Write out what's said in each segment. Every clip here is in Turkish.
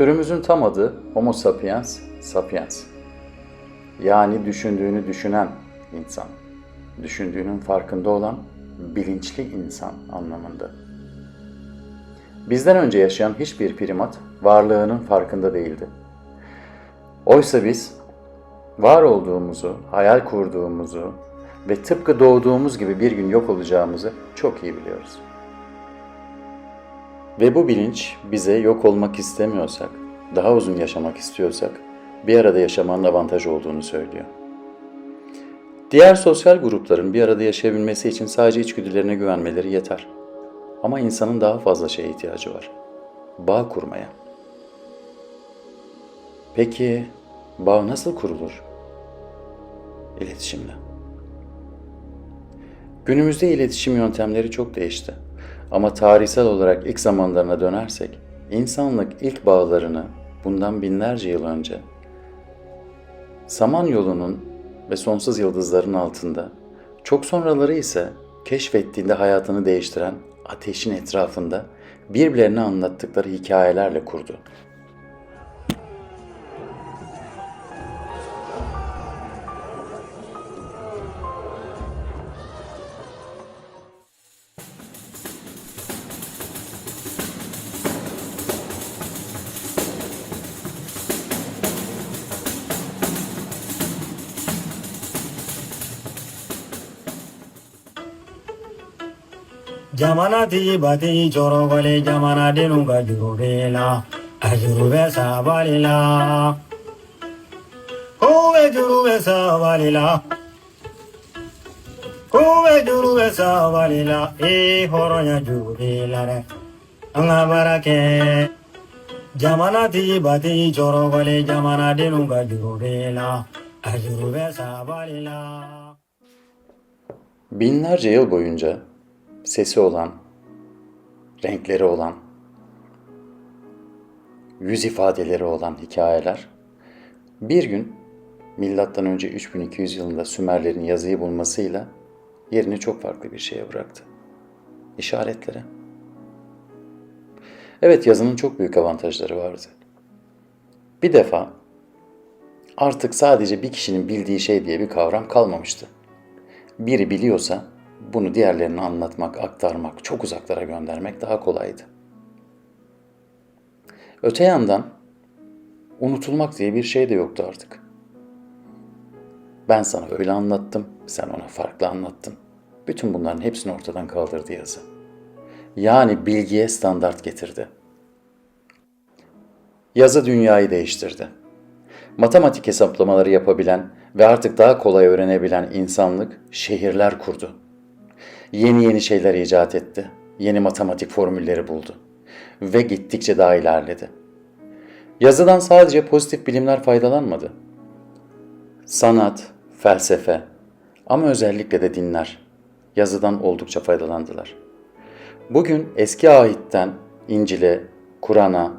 Türümüzün tam adı Homo sapiens sapiens. Yani düşündüğünü düşünen insan. Düşündüğünün farkında olan bilinçli insan anlamında. Bizden önce yaşayan hiçbir primat varlığının farkında değildi. Oysa biz var olduğumuzu, hayal kurduğumuzu ve tıpkı doğduğumuz gibi bir gün yok olacağımızı çok iyi biliyoruz. Ve bu bilinç bize yok olmak istemiyorsak, daha uzun yaşamak istiyorsak bir arada yaşamanın avantajı olduğunu söylüyor. Diğer sosyal grupların bir arada yaşayabilmesi için sadece içgüdülerine güvenmeleri yeter. Ama insanın daha fazla şeye ihtiyacı var. Bağ kurmaya. Peki bağ nasıl kurulur? İletişimle. Günümüzde iletişim yöntemleri çok değişti. Ama tarihsel olarak ilk zamanlarına dönersek, insanlık ilk bağlarını bundan binlerce yıl önce Samanyolu'nun ve sonsuz yıldızların altında, çok sonraları ise keşfettiğinde hayatını değiştiren ateşin etrafında birbirlerine anlattıkları hikayelerle kurdu. Jamanatigi batigi cɔrɔbɔlen jamanadenw ka juru bɛ la, a juru bɛ sabali la, ko bɛ juru bɛ sabali la, ko bɛ juru bɛ sabali la, ee hɔrɔnya juru bɛ la dɛ, an ka baara kɛ. Jamanatigi batigi cɔrɔbɔlen jamanadenw ka juru bɛ la, a juru bɛ sabali la. Binlerce yıl boyunca sesi olan, renkleri olan, yüz ifadeleri olan hikayeler bir gün milattan önce 3200 yılında Sümerlerin yazıyı bulmasıyla yerini çok farklı bir şeye bıraktı. İşaretlere. Evet yazının çok büyük avantajları vardı. Bir defa artık sadece bir kişinin bildiği şey diye bir kavram kalmamıştı. Biri biliyorsa bunu diğerlerine anlatmak, aktarmak, çok uzaklara göndermek daha kolaydı. Öte yandan unutulmak diye bir şey de yoktu artık. Ben sana öyle anlattım, sen ona farklı anlattın. Bütün bunların hepsini ortadan kaldırdı yazı. Yani bilgiye standart getirdi. Yazı dünyayı değiştirdi. Matematik hesaplamaları yapabilen ve artık daha kolay öğrenebilen insanlık şehirler kurdu. Yeni yeni şeyler icat etti. Yeni matematik formülleri buldu. Ve gittikçe daha ilerledi. Yazıdan sadece pozitif bilimler faydalanmadı. Sanat, felsefe ama özellikle de dinler yazıdan oldukça faydalandılar. Bugün eski ahitten İncil'e, Kur'an'a,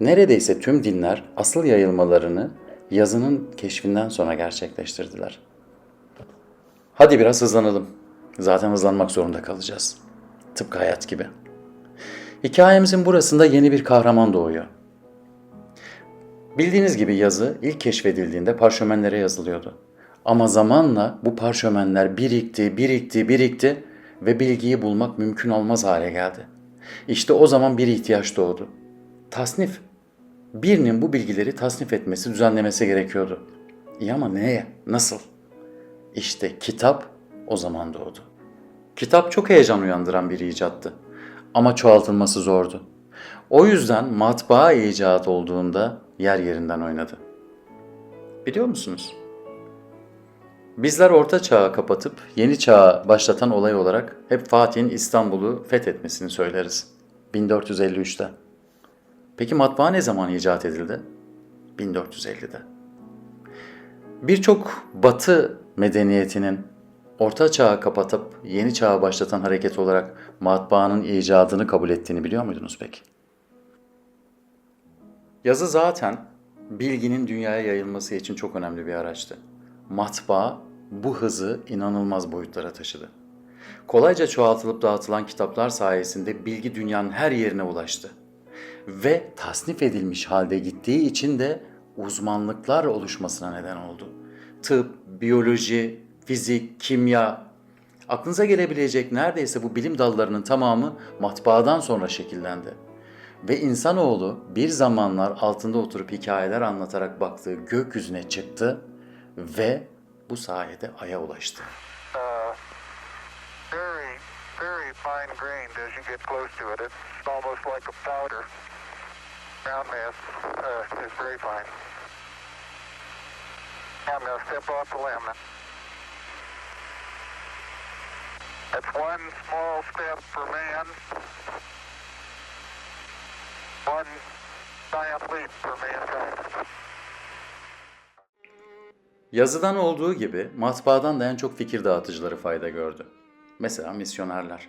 neredeyse tüm dinler asıl yayılmalarını yazının keşfinden sonra gerçekleştirdiler. Hadi biraz hızlanalım. Zaten hızlanmak zorunda kalacağız. Tıpkı hayat gibi. Hikayemizin burasında yeni bir kahraman doğuyor. Bildiğiniz gibi yazı ilk keşfedildiğinde parşömenlere yazılıyordu. Ama zamanla bu parşömenler birikti, birikti, birikti ve bilgiyi bulmak mümkün olmaz hale geldi. İşte o zaman bir ihtiyaç doğdu. Tasnif. Birinin bu bilgileri tasnif etmesi, düzenlemesi gerekiyordu. İyi ama neye? Nasıl? İşte kitap o zaman doğdu. Kitap çok heyecan uyandıran bir icattı. Ama çoğaltılması zordu. O yüzden matbaa icat olduğunda yer yerinden oynadı. Biliyor musunuz? Bizler orta çağı kapatıp yeni çağı başlatan olay olarak hep Fatih'in İstanbul'u fethetmesini söyleriz. 1453'te. Peki matbaa ne zaman icat edildi? 1450'de. Birçok batı medeniyetinin orta çağı kapatıp yeni çağı başlatan hareket olarak matbaanın icadını kabul ettiğini biliyor muydunuz peki? Yazı zaten bilginin dünyaya yayılması için çok önemli bir araçtı. Matbaa bu hızı inanılmaz boyutlara taşıdı. Kolayca çoğaltılıp dağıtılan kitaplar sayesinde bilgi dünyanın her yerine ulaştı. Ve tasnif edilmiş halde gittiği için de uzmanlıklar oluşmasına neden oldu. Tıp, biyoloji, fizik, kimya, aklınıza gelebilecek neredeyse bu bilim dallarının tamamı matbaadan sonra şekillendi. Ve insanoğlu bir zamanlar altında oturup hikayeler anlatarak baktığı gökyüzüne çıktı ve bu sayede Ay'a ulaştı. uh, very, very fine. That's one small step for man, one giant leap for mankind. Yazıdan olduğu gibi matbaadan da en çok fikir dağıtıcıları fayda gördü. Mesela misyonerler.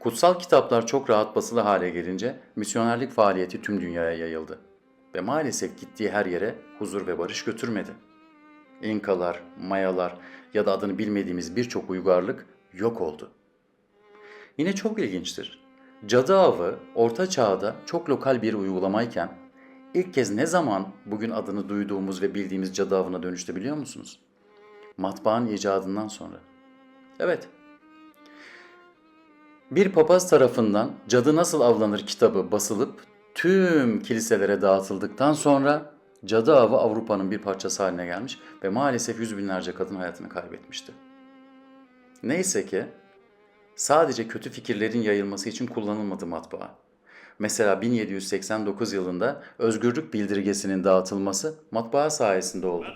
Kutsal kitaplar çok rahat basılı hale gelince misyonerlik faaliyeti tüm dünyaya yayıldı. Ve maalesef gittiği her yere huzur ve barış götürmedi. İnkalar, Mayalar ya da adını bilmediğimiz birçok uygarlık yok oldu. Yine çok ilginçtir. Cadı avı orta çağda çok lokal bir uygulamayken ilk kez ne zaman bugün adını duyduğumuz ve bildiğimiz cadı avına dönüştü biliyor musunuz? Matbaanın icadından sonra. Evet. Bir papaz tarafından Cadı Nasıl Avlanır kitabı basılıp tüm kiliselere dağıtıldıktan sonra cadı avı Avrupa'nın bir parçası haline gelmiş ve maalesef yüz binlerce kadın hayatını kaybetmişti. Neyse ki sadece kötü fikirlerin yayılması için kullanılmadı matbaa. Mesela 1789 yılında özgürlük bildirgesinin dağıtılması matbaa sayesinde oldu.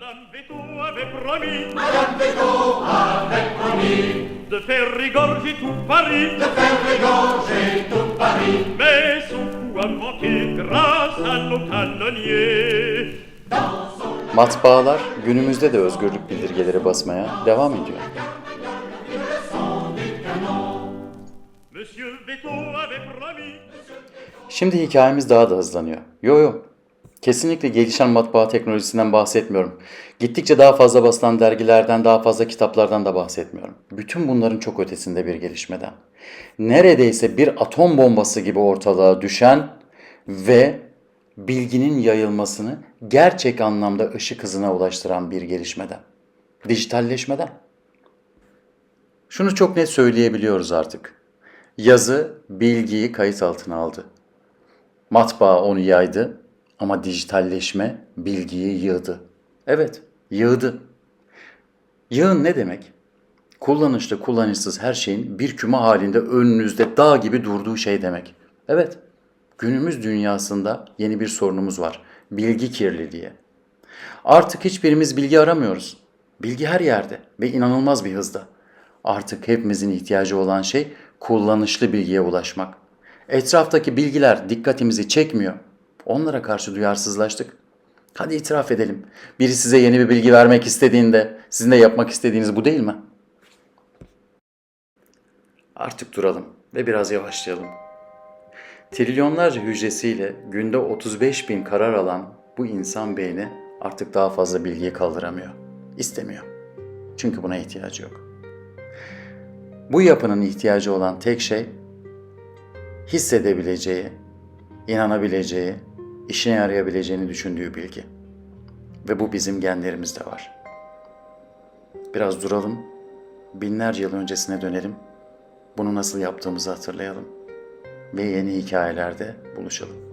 Matbaalar günümüzde de özgürlük bildirgeleri basmaya devam ediyor. Şimdi hikayemiz daha da hızlanıyor. Yo yo. Kesinlikle gelişen matbaa teknolojisinden bahsetmiyorum. Gittikçe daha fazla basılan dergilerden, daha fazla kitaplardan da bahsetmiyorum. Bütün bunların çok ötesinde bir gelişmeden. Neredeyse bir atom bombası gibi ortalığa düşen ve bilginin yayılmasını gerçek anlamda ışık hızına ulaştıran bir gelişmeden. Dijitalleşmeden. Şunu çok net söyleyebiliyoruz artık. Yazı bilgiyi kayıt altına aldı. Matbaa onu yaydı ama dijitalleşme bilgiyi yığdı. Evet, yığdı. Yığın ne demek? Kullanışlı, kullanışsız her şeyin bir küme halinde önünüzde dağ gibi durduğu şey demek. Evet, günümüz dünyasında yeni bir sorunumuz var. Bilgi kirliliği. Artık hiçbirimiz bilgi aramıyoruz. Bilgi her yerde ve inanılmaz bir hızda. Artık hepimizin ihtiyacı olan şey kullanışlı bilgiye ulaşmak. Etraftaki bilgiler dikkatimizi çekmiyor. Onlara karşı duyarsızlaştık. Hadi itiraf edelim. Biri size yeni bir bilgi vermek istediğinde sizin de yapmak istediğiniz bu değil mi? Artık duralım ve biraz yavaşlayalım. Trilyonlarca hücresiyle günde 35 bin karar alan bu insan beyni artık daha fazla bilgiyi kaldıramıyor. İstemiyor. Çünkü buna ihtiyacı yok. Bu yapının ihtiyacı olan tek şey hissedebileceği, inanabileceği, işine yarayabileceğini düşündüğü bilgi. Ve bu bizim genlerimizde var. Biraz duralım, binlerce yıl öncesine dönelim, bunu nasıl yaptığımızı hatırlayalım ve yeni hikayelerde buluşalım.